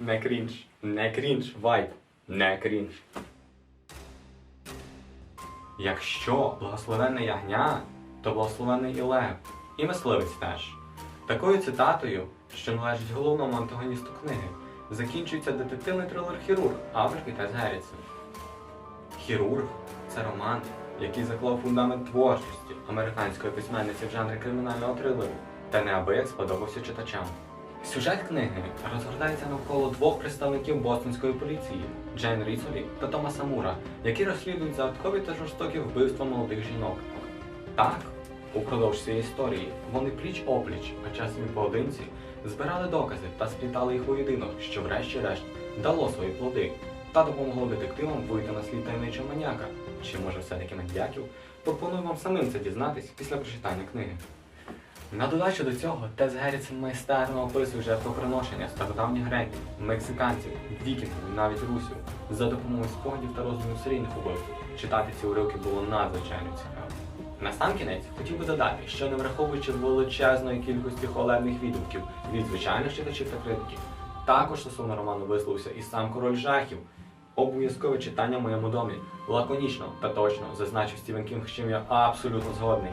Не крінж. Не крінж, вайб. Не крінж. Якщо благословенне ягня, то благословенний і лев, і мисливець теж. Такою цитатою, що належить головному антагоністу книги, закінчується детективний трилер Хірург авторки Тес Геррітсон. Хірург це роман, який заклав фундамент творчості американської письменниці в жанрі кримінального трилеру та неабияк сподобався читачам. Сюжет книги розгортається навколо двох представників бостонської поліції Джейн Ріцолі та Томаса Мура, які розслідують загадкові та жорстокі вбивства молодих жінок. Так, упродовж цієї історії вони пліч опліч, а часом і поодинці, збирали докази та сплітали їх у воєдино, що врешті-решт дало свої плоди та допомогло детективам вийти на слід таємничого маніяка. Чи може все-таки маньяків? Пропоную вам самим це дізнатись після прочитання книги. На додачу до цього Тес Геррітсон майстерно описує жертвоприношення стародавніх греків, мексиканців, вікінгів навіть русів за допомогою спогадів та роздумів серійних убивців. Читати ці уривки було надзвичайно цікаво. Насамкінець хотів би додати, що не враховуючи величезної кількості холерних відгуків від звичайних читачів та критиків, також стосовно роману висловився і сам король жахів. Обов'язкове читання в моєму домі. Лаконічно та точно зазначив Стівен Кінг, з чим я абсолютно згодний.